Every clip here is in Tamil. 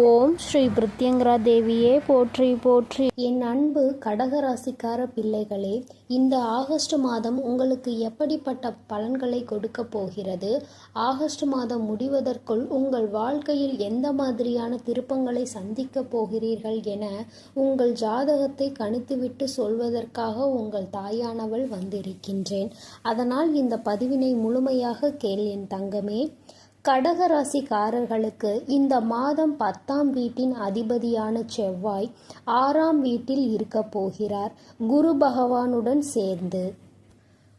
ஓம் ஸ்ரீ பிருத்யங்கரா தேவியே போற்றி போற்றி. என் அன்பு கடகராசிக்கார பிள்ளைகளே இந்த ஆகஸ்ட் மாதம் உங்களுக்கு எப்படிப்பட்ட பலன்களை கொடுக்க போகிறது? ஆகஸ்ட் மாதம் முடிவதற்குள் உங்கள் வாழ்க்கையில் எந்த மாதிரியான திருப்பங்களை சந்திக்க போகிறீர்கள் என உங்கள் ஜாதகத்தை கணித்துவிட்டு சொல்வதற்காக உங்கள் தாயானவள் வந்திருக்கின்றேன். அதனால் இந்த பதிவினை முழுமையாக கேள் என் தங்கமே. கடகராசிக்காரர்களுக்கு இந்த மாதம் பத்தாம் வீட்டின் அதிபதியான செவ்வாய் ஆறாம் வீட்டில் இருக்கப் போகிறார். குரு பகவானுடன் சேர்ந்து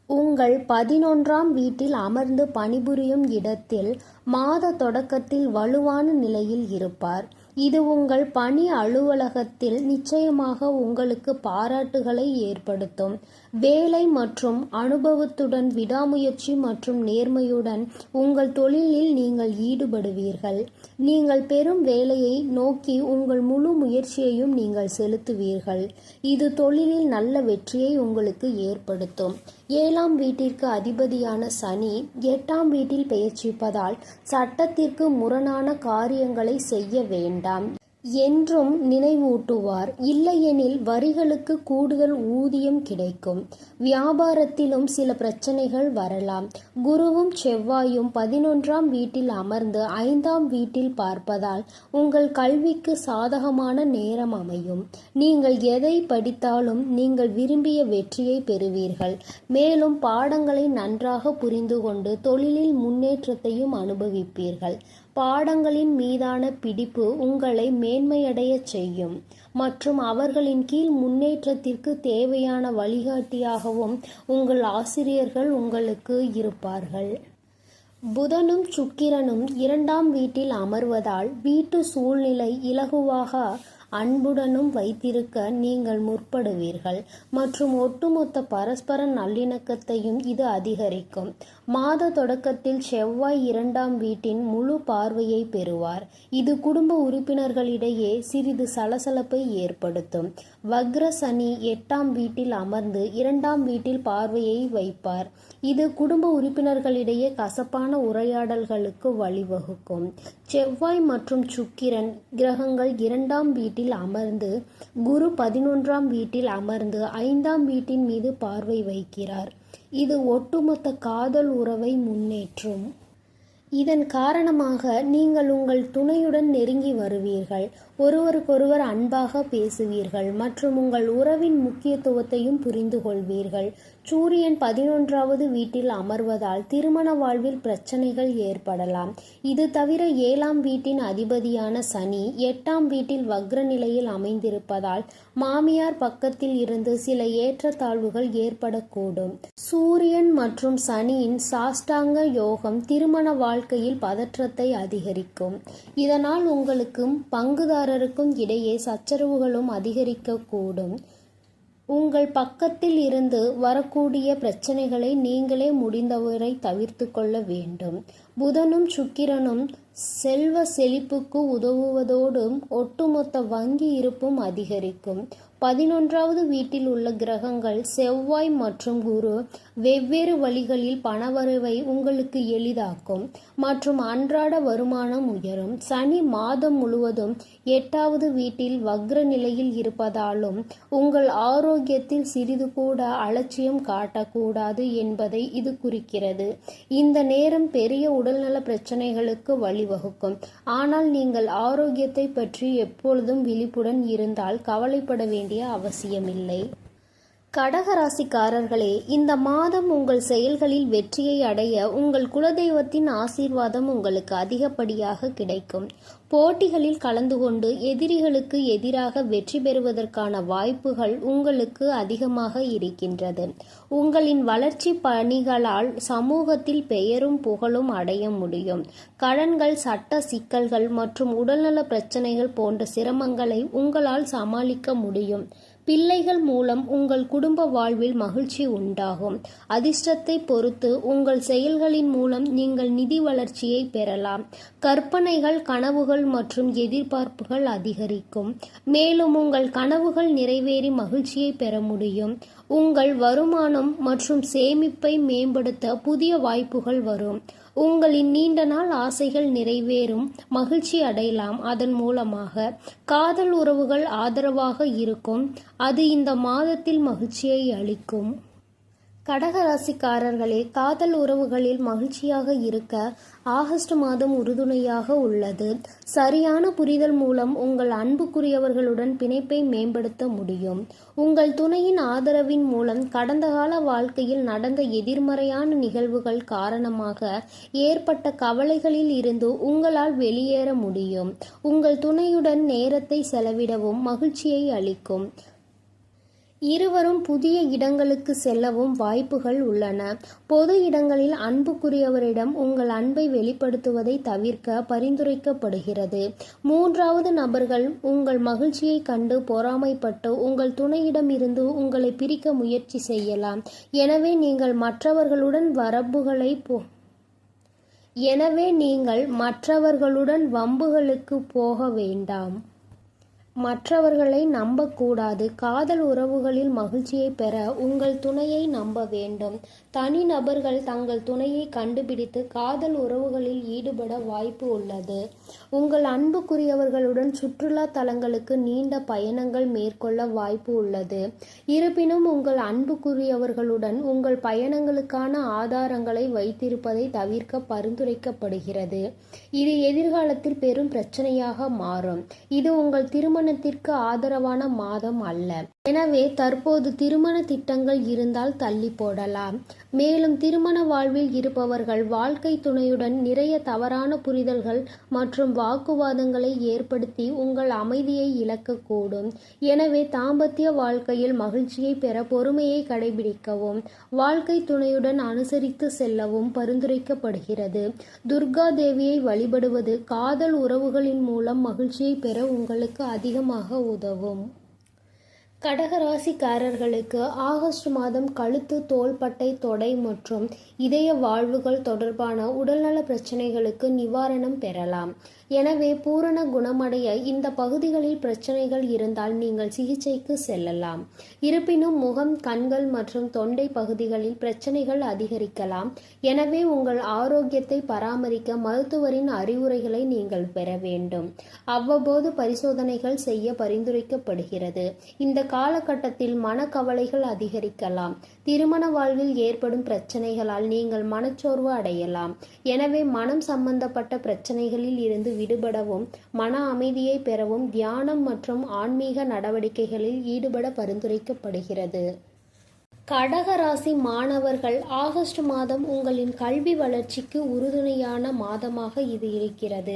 உங்கள் பதினொன்றாம் வீட்டில் அமர்ந்து பணிபுரியும் இடத்தில் மாத தொடக்கத்தில் வலுவான நிலையில் இருப்பார். இது உங்கள் பணி அலுவலகத்தில் நிச்சயமாக உங்களுக்கு பாராட்டுகளை ஏற்படுத்தும். வேலை மற்றும் அனுபவத்துடன் விடாமுயற்சி மற்றும் நேர்மையுடன் உங்கள் தொழிலில் நீங்கள் ஈடுபடுவீர்கள். நீங்கள் பெறும் வேலையை நோக்கி உங்கள் முழு முயற்சியையும் நீங்கள் செலுத்துவீர்கள். இது தொழிலில் நல்ல வெற்றியை உங்களுக்கு ஏற்படுத்தும். ஏழாம் வீட்டிற்கு அதிபதியான சனி எட்டாம் வீட்டில் பெயர்ச்சிப்பதால் சட்டத்திற்கு முரணான காரியங்களை செய்ய வேண்டாம். என்றும் நினைவூட்டுவார். இல்லையெனில் வரிகளுக்கு கூடுதல் ஊதியம் கிடைக்கும். வியாபாரத்திலும் சில பிரச்சனைகள் வரலாம். குருவும் செவ்வாயும் பதினொன்றாம் வீட்டில் அமர்ந்து ஐந்தாம் வீட்டில் பார்ப்பதால் உங்கள் கல்விக்கு சாதகமான நேரம் அமையும். நீங்கள் எதை படித்தாலும் நீங்கள் விரும்பிய வெற்றியை பெறுவீர்கள். மேலும் பாடங்களை நன்றாக புரிந்து கொண்டு தொழிலில் முன்னேற்றத்தையும் அனுபவிப்பீர்கள். பாடங்களின் மீதான பிடிப்பு உங்களை மேன்மையடையச் செய்யும். மற்றும் அவர்களின் கீழ் முன்னேற்றத்திற்கு தேவையான வழிகாட்டியாகவும் உங்கள் ஆசிரியர்கள் உங்களுக்கு இருப்பார்கள். புதனும் சுக்கிரனும் இரண்டாம் வீட்டில் அமர்வதால் வீட்டு சூழ்நிலை இலகுவாக அன்புடனும் வைத்திருக்க நீங்கள் முற்படுவீர்கள். மற்றும் ஒட்டுமொத்த பரஸ்பர நல்லிணக்கத்தையும் இது அதிகரிக்கும். மாத தொடக்கத்தில் செவ்வாய் இரண்டாம் வீட்டின் முழு பார்வையை பெறுவார். இது குடும்ப உறுப்பினர்களிடையே சிறிது சலசலப்பை ஏற்படுத்தும். வக்ர சனி எட்டாம் வீட்டில் அமர்ந்து இரண்டாம் வீட்டில் பார்வையை வைப்பார். இது குடும்ப உறுப்பினர்களிடையே கசப்பான உரையாடல்களுக்கு வழிவகுக்கும். செவ்வாய் மற்றும் சுக்கிரன் கிரகங்கள் இரண்டாம் வீட்டில் அமர்ந்து குரு பதினொன்றாம் வீட்டில் அமர்ந்து ஐந்தாம் வீட்டின் மீது பார்வை வைக்கிறார். இது ஒட்டுமொத்த காதல் உறவை முன்னேற்றும். இதன் காரணமாக நீங்கள் உங்கள் துணையுடன் நெருங்கி வருவீர்கள். ஒருவருக்கொருவர் அன்பாக பேசுவீர்கள் மற்றும் உங்கள் உறவின் முக்கியத்துவத்தையும் புரிந்து கொள்வீர்கள் சூரியன் பதினொன்றாவது வீட்டில் அமர்வதால் திருமண வாழ்வில் பிரச்சனைகள் ஏற்படலாம். இது தவிர ஏழாம் வீட்டின் அதிபதியான சனி எட்டாம் வீட்டில் வக்ர நிலையில் அமைந்திருப்பதால் மாமியார் பக்கத்தில் இருந்து சில ஏற்றத்தாழ்வுகள் ஏற்படக்கூடும். சூரியன் மற்றும் சனியின் சாஷ்டாங்க யோகம் திருமண வாழ்க்கையில் பதற்றத்தை அதிகரிக்கும். இதனால் உங்களுக்கும் பங்குதாரருக்கும் இடையே சச்சரவுகளும் அதிகரிக்கக்கூடும். உங்கள் பக்கத்தில் இருந்து வரக்கூடிய பிரச்சனைகளை நீங்களே முடிந்தவரை தவிர்த்து கொள்ள வேண்டும். புதனும் சுக்கிரனும் செல்வ செழிப்புக்கு உதவுவதோடு ஒட்டுமொத்த வங்கி இருப்பும் அதிகரிக்கும். பதினொன்றாவது வீட்டில் உள்ள கிரகங்கள் செவ்வாய் மற்றும் குரு வெவ்வேறு வழிகளில் பணவரவை உங்களுக்கு எளிதாக்கும் மற்றும் அன்றாட வருமானம் உயரும். சனி மாதம் முழுவதும் எட்டாவது வீட்டில் வக்ர நிலையில் இருப்பதாலும் உங்கள் ஆரோக்கியத்தில் சிறிது கூட அலட்சியம் காட்டக்கூடாது என்பதை இது குறிக்கிறது. இந்த நேரம் பெரிய உடல்நல பிரச்சனைகளுக்கு வழிவகுக்கும். ஆனால் நீங்கள் ஆரோக்கியத்தை பற்றி எப்பொழுதும் விழிப்புடன் இருந்தால் கவலைப்பட வேண்டிய அவசியமில்லை. கடகராசிக்காரர்களே இந்த மாதம் உங்கள் செயல்களில் வெற்றியை அடைய உங்கள் குலதெய்வத்தின் ஆசீர்வாதம் உங்களுக்கு அதிகப்படியாக கிடைக்கும். போட்டிகளில் கலந்து கொண்டு எதிரிகளுக்கு எதிராக வெற்றி பெறுவதற்கான வாய்ப்புகள் உங்களுக்கு அதிகமாக இருக்கின்றது. உங்களின் வளர்ச்சி பணிகளால் சமூகத்தில் பெயரும் புகழும் அடைய முடியும். கடன்கள் சட்ட சிக்கல்கள் மற்றும் உடல்நல பிரச்சனைகள் போன்ற சிரமங்களை உங்களால் சமாளிக்க முடியும். பிள்ளைகள் மூலம் உங்கள் குடும்ப வாழ்வில் மகிழ்ச்சி உண்டாகும். அதிர்ஷ்டத்தை பொறுத்து உங்கள் செயல்களின் மூலம் நீங்கள் நிதி வளர்ச்சியை பெறலாம். கற்பனைகள் கனவுகள் மற்றும் எதிர்பார்ப்புகள் அதிகரிக்கும். மேலும் உங்கள் கனவுகள் நிறைவேறி மகிழ்ச்சியை பெற முடியும். உங்கள் வருமானம் மற்றும் சேமிப்பை மேம்படுத்த புதிய வாய்ப்புகள் வரும். உங்களின் நீண்ட நாள் ஆசைகள் நிறைவேறும் மகிழ்ச்சி அடையலாம். அதன் மூலமாக காதல் உறவுகள் ஆதரவாக இருக்கும். அது இந்த மாதத்தில் மகிழ்ச்சியை அளிக்கும். கடகராசிக்காரர்களே காதல் உறவுகளில் மகிழ்ச்சியாக இருக்க ஆகஸ்ட் மாதம் உறுதுணையாக உள்ளது. சரியான புரிதல் மூலம் உங்கள் அன்புக்குரியவர்களுடன் பிணைப்பை மேம்படுத்த முடியும். உங்கள் துணையின் ஆதரவின் மூலம் கடந்த கால வாழ்க்கையில் நடந்த எதிர்மறையான நிகழ்வுகள் காரணமாக ஏற்பட்ட கவலைகளில் இருந்து உங்களால் வெளியேற முடியும். உங்கள் துணையுடன் நேரத்தை செலவிடவும் மகிழ்ச்சியை அளிக்கும். இருவரும் புதிய இடங்களுக்கு செல்லவும் வாய்ப்புகள் உள்ளன. பொது இடங்களில் அன்புக்குரியவரிடம் உங்கள் அன்பை வெளிப்படுத்துவதை தவிர்க்க பரிந்துரைக்கப்படுகிறது. மூன்றாவது நபர்கள் உங்கள் மகிழ்ச்சியை கண்டு பொறாமைப்பட்டு உங்கள் துணையிடம் இருந்து உங்களை பிரிக்க முயற்சி செய்யலாம். எனவே நீங்கள் மற்றவர்களுடன் வரம்புகளை போ எனவே நீங்கள் மற்றவர்களுடன் வம்புகளுக்கு போக வேண்டாம். மற்றவர்களை நம்பக்கூடாது. காதல் உறவுகளில் மகிழ்ச்சியை பெற உங்கள் துணையை நம்ப வேண்டும். தனிநபர்கள் தங்கள் துணையை கண்டுபிடித்து காதல் உறவுகளில் ஈடுபட வாய்ப்பு உள்ளது. உங்கள் அன்புக்குரியவர்களுடன் சுற்றுலா தலங்களுக்கு நீண்ட பயணங்கள் மேற்கொள்ள வாய்ப்பு உள்ளது. இருப்பினும் உங்கள் அன்புக்குரியவர்களுடன் உங்கள் பயணங்களுக்கான ஆதாரங்களை வைத்திருப்பதை தவிர்க்க பரிந்துரைக்கப்படுகிறது. இது எதிர்காலத்தில் பெரும் பிரச்சனையாக மாறும். இது உங்கள் திருமண திருமணத்திற்கு ஆதரவான மாதம் அல்ல. எனவே தற்போது திருமண திட்டங்கள் இருந்தால் தள்ளி போடலாம். மேலும் திருமண வாழ்வில் இருப்பவர்கள் வாழ்க்கை துணையுடன் நிறைய தவறான புரிதல்கள் மற்றும் வாக்குவாதங்களை ஏற்படுத்தி உங்கள் அமைதியை இழக்கக்கூடும். எனவே தாம்பத்திய வாழ்க்கையில் மகிழ்ச்சியை பெற பொறுமையை கடைபிடிக்கவும் வாழ்க்கை துணையுடன் அனுசரித்து செல்லவும் பரிந்துரைக்கப்படுகிறது. துர்கா தேவியை வழிபடுவது காதல் உறவுகளின் மூலம் மகிழ்ச்சியை பெற உங்களுக்கு அதிகமாக உதவும். கடகராசிக்காரர்களுக்கு ஆகஸ்ட் மாதம் கழுத்து தோள்பட்டை தொடை மற்றும் இதய வாழ்வுகள் தொடர்பான உடல்நல பிரச்சனைகளுக்கு நிவாரணம் பெறலாம். எனவே பூரண குணமடைய இந்த பகுதிகளில் பிரச்சனைகள் இருந்தால் நீங்கள் சிகிச்சைக்கு செல்லலாம். இருப்பினும் முகம் கண்கள் மற்றும் தொண்டை பகுதிகளில் பிரச்சனைகள் அதிகரிக்கலாம். எனவே உங்கள் ஆரோக்கியத்தை பராமரிக்க மருத்துவரின் அறிவுரைகளை நீங்கள் பெற வேண்டும். அவ்வப்போது பரிசோதனைகள் செய்ய பரிந்துரைக்கப்படுகிறது. இந்த காலகட்டத்தில் மனக்கவலைகள் அதிகரிக்கலாம். திருமண வாழ்வில் ஏற்படும் பிரச்சனைகளால் நீங்கள் மனச்சோர்வு அடையலாம். எனவே மனம் சம்பந்தப்பட்ட பிரச்சனைகளில் இருந்து விடுபடவும் மன அமைதியை பெறவும் தியானம் மற்றும் ஆன்மீக நடவடிக்கைகளில் ஈடுபட பரிந்துரைக்கப்படுகிறது. கடகராசி மாணவர்கள் ஆகஸ்ட் மாதம் உங்களின் கல்வி வளர்ச்சிக்கு உறுதுணையான மாதமாக இது இருக்கிறது.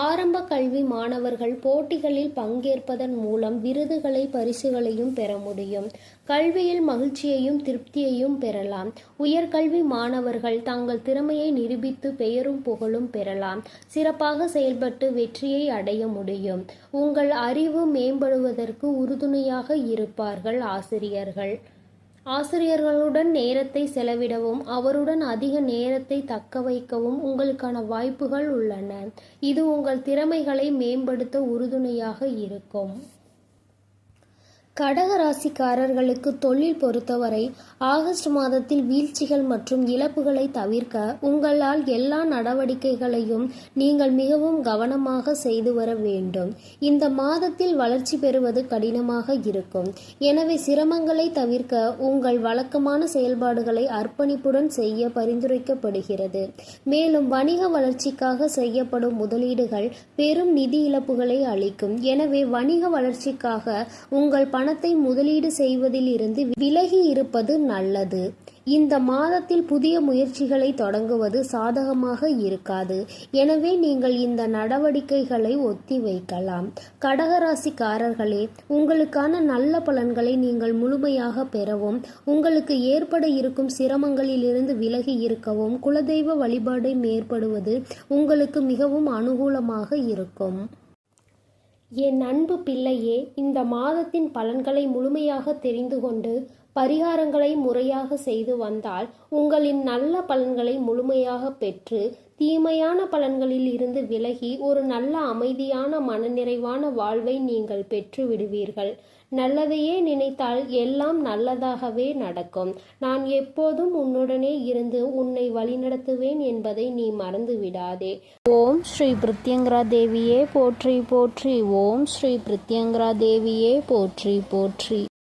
ஆரம்ப கல்வி மாணவர்கள் போட்டிகளில் பங்கேற்பதன் மூலம் விருதுகளை பரிசுகளையும் பெற முடியும். கல்வியில் மகிழ்ச்சியையும் திருப்தியையும் பெறலாம். உயர்கல்வி மாணவர்கள் தங்கள் திறமையை நிரூபித்து பெயரும் புகழும் பெறலாம். சிறப்பாக செயல்பட்டு வெற்றியை அடைய முடியும். உங்கள் அறிவு மேம்படுவதற்கு உறுதுணையாக இருப்பார்கள் ஆசிரியர்கள். ஆசிரியர்களுடன் நேரத்தை செலவிடவும் அவருடன் அதிக நேரத்தை தக்க வைக்கவும் உங்களுக்கான வாய்ப்புகள் உள்ளன. இது உங்கள் திறமைகளை மேம்படுத்த உறுதுணையாக இருக்கும். கடகராசிக்காரர்களுக்கு தொழில் பொறுத்தவரை ஆகஸ்ட் மாதத்தில் வீழ்ச்சிகள் மற்றும் இழப்புகளை தவிர்க்க உங்களால் எல்லா நடவடிக்கைகளையும் நீங்கள் மிகவும் கவனமாக செய்து வர வேண்டும். இந்த மாதத்தில் வளர்ச்சி பெறுவது கடினமாக இருக்கும். எனவே சிரமங்களை தவிர்க்க உங்கள் வழக்கமான செயல்பாடுகளை அர்ப்பணிப்புடன் செய்ய பரிந்துரைக்கப்படுகிறது. மேலும் வணிக வளர்ச்சிக்காக செய்யப்படும் முதலீடுகள் பெரும் நிதி இழப்புகளை அளிக்கும். எனவே வணிக வளர்ச்சிக்காக உங்கள் பணத்தை முதலீடு செய்வதில் இருந்து விலகி இருப்பது நல்லது. இந்த மாதத்தில் புதிய முயற்சிகளை தொடங்குவது சாதகமாக இருக்காது. எனவே நீங்கள் இந்த நடவடிக்கைகளை ஒத்தி வைக்கலாம். கடகராசிக்காரர்களே உங்களுக்கான நல்ல பலன்களை நீங்கள் முழுமையாக பெறவும் உங்களுக்கு ஏற்பட இருக்கும் சிரமங்களிலிருந்து விலகி இருக்கவும் குலதெய்வ வழிபாடு மேற்படுவது உங்களுக்கு மிகவும் அனுகூலமாக இருக்கும். என் அன்பு பிள்ளையே இந்த மாதத்தின் பலன்களை முழுமையாக தெரிந்து கொண்டு பரிகாரங்களை முறையாக செய்து வந்தால் உங்களின் நல்ல பலன்களை முழுமையாக பெற்று தீமையான பலன்களில் இருந்து விலகி ஒரு நல்ல அமைதியான மனநிறைவான வாழ்வை நீங்கள் பெற்று விடுவீர்கள். நல்லதையே நினைத்தால் எல்லாம் நல்லதாகவே நடக்கும். நான் எப்போதும் உன்னுடனே இருந்து உன்னை வழிநடத்துவேன் என்பதை நீ மறந்து விடாதே ஓம் ஸ்ரீ பிரித்யங்கரா தேவியே போற்றி போற்றி. ஓம் ஸ்ரீ பிரித்யங்கரா தேவியே போற்றி போற்றி.